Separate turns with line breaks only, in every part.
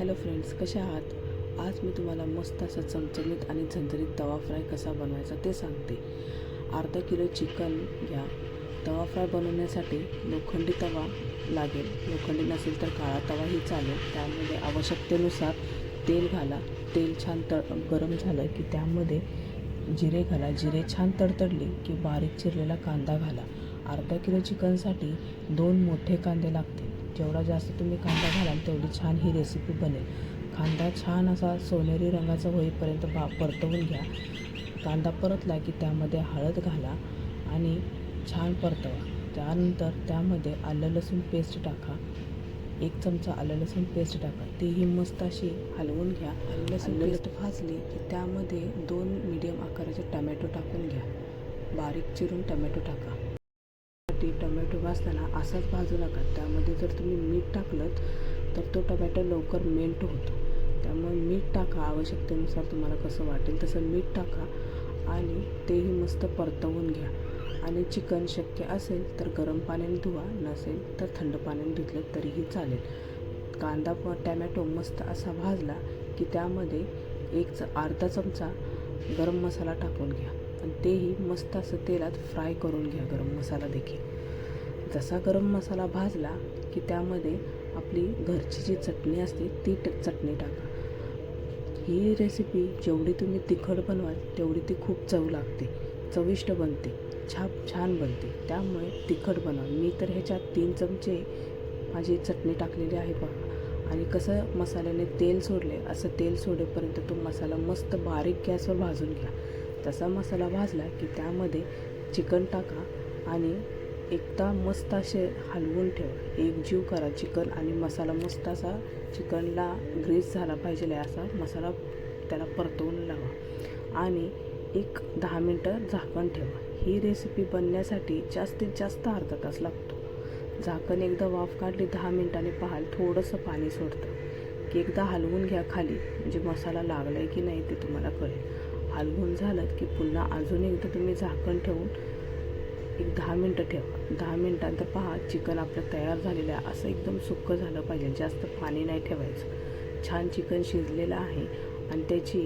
Hello friends कसे आहात? आज मी तुम्हाला मस्त असा चमचमीत आणि झंझरीत तवा फ्राय कसा बनवायचा ते सांगते. अर्धा किलो चिकन घ्या. तवा फ्राय बनवण्यासाठी लोखंडी तवा लागेल. लोखंडी नसेल तर काळा तवाही चालेल. त्यामध्ये आवश्यकतेनुसार तेल घाला. तेल छान तड गरम झालं की त्यामध्ये जिरे घाला. जिरे छान तडतडले की बारीक चिरलेला कांदा घाला. अर्धा किलो चिकनसाठी दोन मोठे कांदे लागतील. जेवढा जास्त तुम्ही कांदा घालाल तेवढी छान ही रेसिपी बनेल. कांदा छान असा सोनेरी रंगाचा होईपर्यंत बा परतवून घ्या. कांदा परतला की त्यामध्ये हळद घाला आणि छान परतवा. त्यानंतर त्यामध्ये आलं लसूण पेस्ट टाका. एक चमचा आलं लसूण पेस्ट टाका. तीही मस्त अशी हलवून घ्या. आलं लसूण पेस्ट भाजली की त्यामध्ये दोन मीडियम आकाराचे टमॅटो टाकून घ्या. बारीक चिरून टमॅटो टाका. साठी टमॅटो भाजताना असाच भाजू नका. त्यामध्ये जर तुम्ही मीठ टाकलं तर तो टमॅटो लवकर मेल्ट होतो. त्यामुळे मीठ टाका आवश्यकतेनुसार तुम्हाला कसं वाटेल तसं मीठ टाका आणि तेही मस्त परतवून घ्या. आणि चिकन शक्य असेल तर गरम पाण्याने धुवा नसेल तर थंड पाण्याने धुतलं तरीही चालेल. कांदा प टॅमॅटो मस्त असा भाजला की त्यामध्ये एक च अर्धा चमचा गरम मसाला टाकून घ्या. आणि तेही मस्त असं तेलात फ्राय करून घ्या गरम मसाला देखील. जसा गरम मसाला भाजला की त्यामध्ये आपली घरची जी चटणी असते ती ट चटणी टाका. ही रेसिपी जेवढी तुम्ही तिखट बनवाल तेवढी ती खूप चव लागते चविष्ट बनते छाप छान बनते. त्यामुळे तिखट बनवा. मी तर ह्याच्यात तीन चमचे माझी चटणी टाकलेली आहे पहा आणि कसं मसाल्याने तेल सोडले असं तेल सोडेपर्यंत तो मसाला मस्त बारीक गॅसवर भाजून घ्या. तसा मसाला भाजला की त्यामध्ये चिकन टाका आणि एकदा मस्त असे हलवून ठेवा. एक जीव करा चिकन आणि मसाला मस्त असा चिकनला ग्रीस झाला पाहिजे असा मसाला त्याला परतवून लावा. आणि एक दहा मिनटं झाकण ठेवा. ही रेसिपी बनण्यासाठी जास्तीत जास्त अर्धा तास लागतो. झाकण एकदा वाफ काढली दहा मिनटांनी पाहाल थोडंसं पाणी सोडतं. की एकदा हलवून घ्या खाली. म्हणजे मसाला लागला आहे की नाही ते तुम्हाला कळेल. हलवून झालं की पुन्हा अजून एकदा तुम्ही झाकण ठेवून एक दहा मिनटं ठेवा. दहा मिनटानंतर पहा चिकन आपलं तयार झालेलं आहे. असं एकदम सुक्कं झालं पाहिजे. जास्त पाणी नाही ठेवायचं. छान चिकन शिजलेलं आहे. आणि त्याची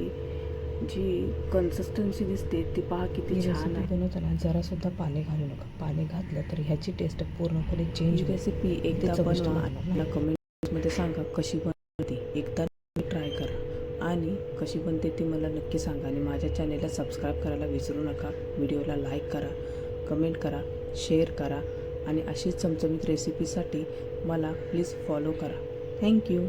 जी कन्सिस्टन्सी दिसते ती पहा किती छान आहे. बनवताना जरासुद्धा पाणी घालू नका. पाणी घातलं तर ह्याची टेस्ट पूर्णपणे चेंज रेसिपी एकदा बनवा. मला कमेंटमध्ये सांगा कशी बनते. एकदा ट्राय करा. आणि कशी बनते ती मला नक्की सांगा. आणि माझ्या चॅनेलला सबस्क्राईब करायला विसरू नका. व्हिडिओला लाईक करा. कमेंट करा शेअर करा आणि अशीच चमचमीत रेसिपीसाठी मला प्लीज फॉलो करा. थँक्यू